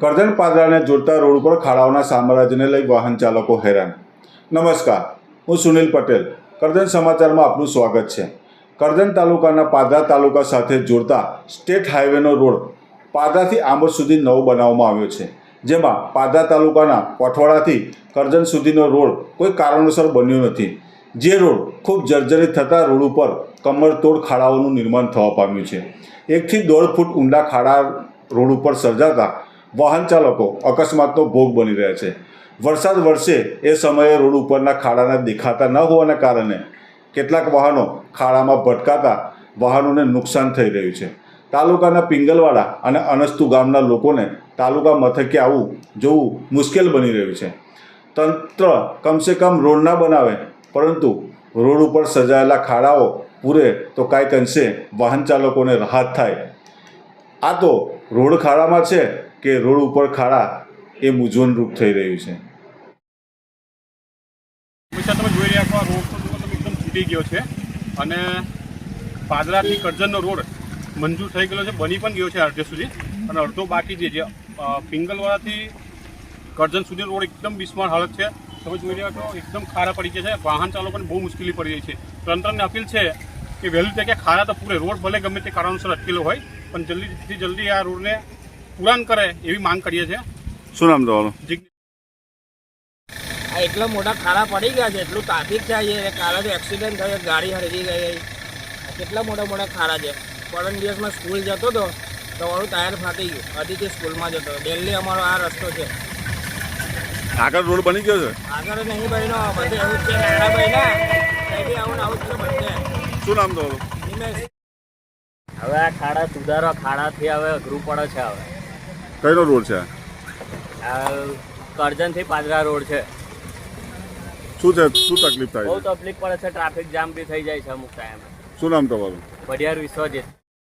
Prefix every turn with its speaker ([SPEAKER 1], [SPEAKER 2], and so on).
[SPEAKER 1] કરજણ પાદરાને જોડતા રોડ ઉપર ખાડાઓના સામ્રાજ્યને લઈ વાહન ચાલકો હેરાન. નમસ્કાર, હું સુનિલ પટેલ. કરજણ સમાચારમાં આપનું સ્વાગત છે. કરજણ તાલુકાના પાદરા તાલુકા સાથે જોડતા સ્ટેટ હાઈવેનો રોડ પાદરાથી આંબોદ સુધી નવો બનાવવામાં આવ્યો છે, જેમાં પાદરા તાલુકાના પઠવાડાથી કરજણ સુધીનો રોડ કોઈ કારણોસર બન્યો નથી. જે રોડ ખૂબ જર્જરિત થતા રોડ ઉપર કમરતોડ ખાડાઓનું નિર્માણ થવા પામ્યું છે. એકથી દોઢ ફૂટ ઊંડા ખાડા રોડ ઉપર સર્જાતા વાહન ચાલકો અકસ્માતનો ભોગ બની રહ્યા છે. વરસાદ વરસે એ સમયે રોડ ઉપરના ખાડાના દેખાતા ન હોવાના કારણે કેટલાક વાહનો ખાડામાં ભટકાતા વાહનોને નુકસાન થઈ રહ્યું છે. તાલુકાના પિંગલવાડા અને અનસ્તુ ગામના લોકોને તાલુકા મથકે આવવું જોવું મુશ્કેલ બની રહ્યું છે. તંત્ર કમસે કમ રોડ ના બનાવે, પરંતુ રોડ ઉપર સજાયેલા ખાડાઓ પૂરે તો કાંઈક અંશે વાહન ચાલકોને રાહત થાય. આ તો રોડ ખાડામાં છે કે રોડ ઉપર ખાડા એ મૂંઝવણરૂપ થઈ રહ્યું છે?
[SPEAKER 2] તમે જોઈ રહ્યા છો રોડ તો તમે એકદમ તૂટી ગયો છે. અને પાદરાથી કરજણનો રોડ મંજૂર થઈ ગયેલો છે, બની પણ ગયો છે અડધે સુધી. અને અડધો બાકી છે, જે પિંગલવાડાથી કરજણ સુધી રોડ એકદમ બિસ્માર હાલત છે. તમે જોઈ રહ્યા છો, એકદમ ખારા પડી ગયા છે. વાહન ચાલકોને બહુ મુશ્કેલી પડી રહી છે. તંત્રને અપીલ છે કે વહેલી તકે ખાડા તો પૂરે. રોડ ભલે ગમે તે કારણોસર અટકેલો હોય પણ જલ્દીથી જલ્દી આ રોડને પૂરાન કરે એવી માંગ કરીએ છીએ.
[SPEAKER 1] શું નામ તમારું?
[SPEAKER 3] આ એટલા મોટા ખાડા પડી ગયા છે એટલું ટ્રાફિક થાય છે કાલથી એક્સિડન્ટ થયો ગાડી હરગી ગઈ કેટલા મોટા મોટા ખાડા છે. પરમ દિવસમાં સ્કૂલ જતો હતો તો મારું ટાયર ફાટી ગયું. અતિથી સ્કૂલમાં જતો હતો. ડેલી અમારો આ રસ્તો છે.
[SPEAKER 1] આગળ રોડ બની ગયો છે?
[SPEAKER 3] આગળ નહીં બન્યો બધે એવું છે નાના બહેના કંઈ આવું ને આવું છે બધે.
[SPEAKER 1] શું નામ તમારું?
[SPEAKER 4] હવે આ ખાડા સુધારો ખાડાથી હવે અઘરું પડે છે હવે.
[SPEAKER 1] કઈનો રોડ છે?
[SPEAKER 4] આ કરજણથી પાદરા રોડ છે.
[SPEAKER 1] શું છે? શું તકલીફ
[SPEAKER 4] બહુ તકલીફ પડે છે ટ્રાફિક જામ બી થઈ જાય છે અમુક ટાઈમ
[SPEAKER 1] શું નામ તમારું?
[SPEAKER 4] વડિયાર વિશ્વજીત.